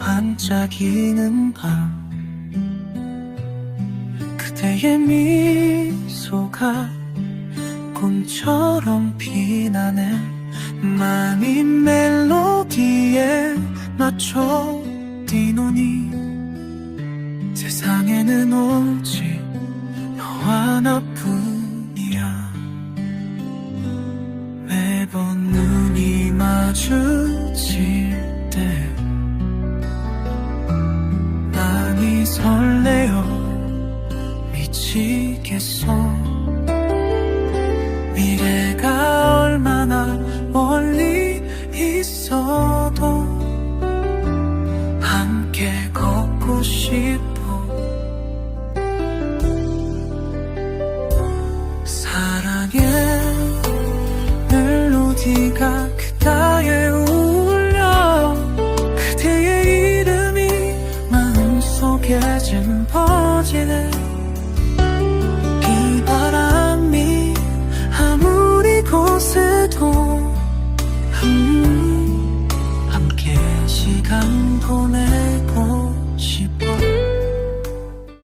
반짝이는 밤 그대의 미소가 꿈처럼 피나네. 마음이 멜로디에 맞춰 뛰노니. 세상에는 오직 너와 나뿐이야. 매번 눈이 마주 칠때 마음이 설레어 미치겠어. 미래가 얼마나 멀리 있어도 함께 걷고 싶어. 사랑의 멜로디가 느껴진 퍼지는 비바람이 아무리 고스도 음 함께 시간 보내.